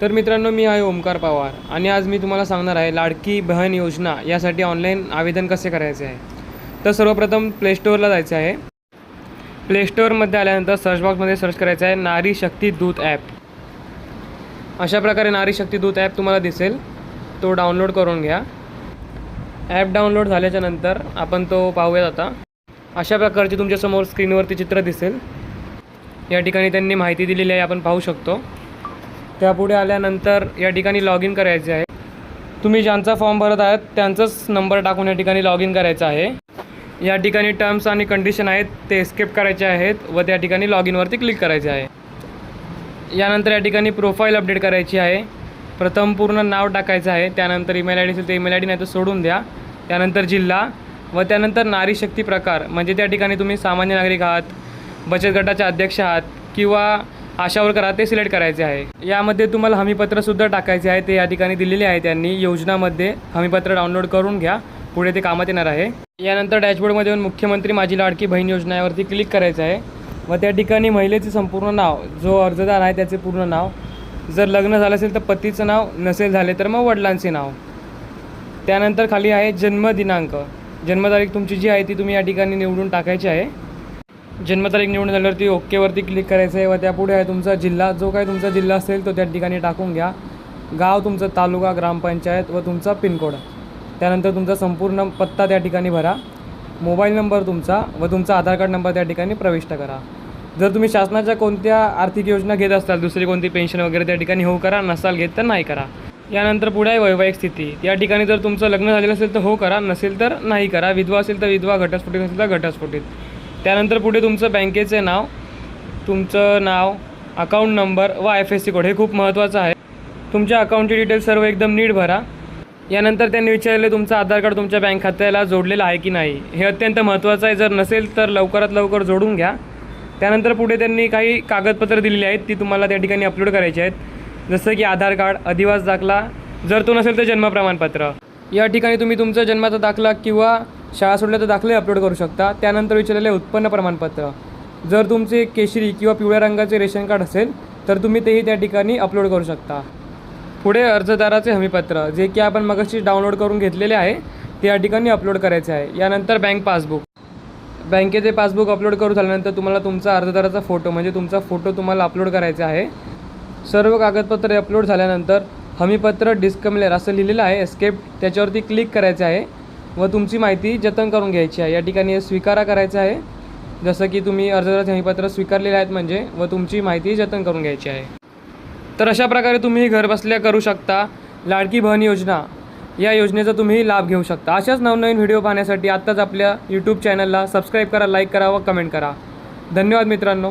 तर मित्रांनो मी आहे ओमकार पवार आणि आज मी तुम्हाला सांगणार आहे लाडकी बहन योजना यासाठी ऑनलाईन आवेदन कसे करायचे आहे? तर सर्वप्रथम प्लेस्टोअरला जायचं आहे. प्लेस्टोअरमध्ये आल्यानंतर सर्च बॉक्समध्ये सर्च करायचं आहे नारी शक्ती दूत ॲप अशा प्रकारे नारी शक्ती दूत ॲप तुम्हाला दिसेल. तो डाउनलोड करून घ्या. ॲप डाउनलोड झाल्याच्यानंतर आपण तो पाहूयात आता. अशा प्रकारचे तुमच्यासमोर स्क्रीनवरती चित्र दिसेल. या ठिकाणी त्यांनी माहिती दिलेली आहे आपण पाहू शकतो. त्यापुढे आल्यानंतर या ठिकाणी लॉग इन करायचे आहे. तुम्ही ज्यांचा फॉर्म भरत आहात त्यांचाच नंबर टाकून या ठिकाणी लॉग इन करायचं आहे. या ठिकाणी टर्म्स आणि कंडिशन आहेत ते एस्केप करायचे आहेत व त्या ठिकाणी लॉग इनवरती क्लिक करायचे आहे. यानंतर या ठिकाणी प्रोफाईल अपडेट करायची आहे. प्रथम पूर्ण नाव टाकायचं आहे. त्यानंतर ईमेल आय डी असेल तर ईमेल आय डी नाही तर सोडून द्या. त्यानंतर जिल्हा व त्यानंतर नारी शक्ती प्रकार. म्हणजे त्या ठिकाणी तुम्ही सामान्य नागरिक आहात बचत गटाचे अध्यक्ष आहात किंवा आशा करा ते सिलेक्ट करायचे आहे. यामध्ये तुम्हाला हमीपत्रसुद्धा टाकायचे आहे ते या ठिकाणी दिलेले आहे त्यांनी. योजनामध्ये हमीपत्र डाउनलोड करून घ्या पुढे ते कामात येणार आहे. यानंतर डॅशबोर्डमध्ये येऊन मुख्यमंत्री माझी लाडकी बहीण योजना यावरती क्लिक करायचं आहे. व त्या ठिकाणी महिलेचे संपूर्ण नाव जो अर्जदार आहे त्याचे पूर्ण नाव. जर लग्न झालं असेल तर पतीचं नाव नसेल झाले तर मग वडिलांचे नाव. त्यानंतर खाली आहे जन्मदिनांक. जन्मतारीख तुमची जी आहे ती तुम्ही या ठिकाणी निवडून टाकायची आहे. जन्मतारीख निवडून झाल्यावरती ओकेवरती क्लिक करायचं आहे व त्यापुढे आहे तुमचा जिल्हा. जो काही तुमचा जिल्हा असेल तो त्या ठिकाणी टाकून घ्या. गाव तुमचं तालुका ग्रामपंचायत व तुमचा पिनकोड. त्यानंतर तुमचा संपूर्ण पत्ता त्या ठिकाणी भरा. मोबाईल नंबर तुमचा व तुमचा आधार कार्ड नंबर त्या ठिकाणी प्रविष्ट करा. जर तुम्ही शासनाच्या कोणत्या आर्थिक योजना घेत असाल दुसरी कोणती पेन्शन वगैरे त्या ठिकाणी हो करा नसाल घेत तर नाही करा. यानंतर पुढे आहे वैवाहिक स्थिती. या ठिकाणी जर तुमचं लग्न झालेलं असेल तर हो करा नसेल तर नाही करा. विधवा असेल तर विधवा घटस्फोटीत असेल तर घटस्फोटीत. त्यानंतर पुढे तुमचं बँकेचे नाव तुमचं नाव अकाउंट नंबर व I F S C code हे खूप महत्त्वाचं आहे. तुमच्या अकाउंटचे डिटेल्स सर्व एकदम नीट भरा. यानंतर त्यांनी विचारले तुमचं आधार कार्ड तुमच्या बँक खात्याला जोडलेलं आहे की नाही? हे अत्यंत महत्त्वाचं आहे. जर नसेल तर लवकरात लवकर जोडून घ्या. त्यानंतर पुढे त्यांनी काही कागदपत्रं दिलेली आहेत ती तुम्हाला त्या ठिकाणी अपलोड करायची आहेत. जसं की आधार कार्ड अधिवास दाखला. जर तो नसेल तर जन्म प्रमाणपत्र. या ठिकाणी तुम्ही तुमचा जन्माचा दाखला किंवा शाळा सोडल्या तर दाखले अपलोड करू शकता. त्यानंतर विचारलेले उत्पन्न प्रमाणपत्र. जर तुमचे केशरी किंवा पिवळ्या रंगाचे रेशन कार्ड असेल तर तुम्ही तेही त्या ठिकाणी अपलोड करू शकता. पुढे अर्जदाराचे हमीपत्र जे की आपण मगाशी डाउनलोड करून घेतलेले आहे ते या ठिकाणी अपलोड करायचे आहे. यानंतर बँक पासबुक बँकेचे पासबुक अपलोड करू झाल्यानंतर तुम्हाला तुमचा अर्जदाराचा फोटो म्हणजे तुमचा फोटो तुम्हाला अपलोड करायचा आहे. सर्व कागदपत्रे अपलोड झाल्यानंतर हमीपत्र डिस्कमलेअर असं लिहिलेलं आहे एस्केप त्याच्यावरती क्लिक करायचं आहे. व तुमची माहिती जतन करून घ्यायची आहे. या ठिकाणी स्वीकारा करायचं आहे. जसं की तुम्ही अर्जदार हमीपत्र स्वीकारलेले आहेत म्हणजे व तुमची माहिती जतन करून घ्यायची आहे. तर अशा प्रकारे तुम्ही घरबसल्या करू शकता. लाडकी बहन योजना. या योजनेचा तुम्ही लाभ घेऊ शकता. अशाच नवनवीन व्हिडिओ पाहण्यासाठी आत्ताच आपल्या यूट्यूब चॅनलला सबस्क्राईब करा लाईक करा व कमेंट करा. धन्यवाद मित्रांनो.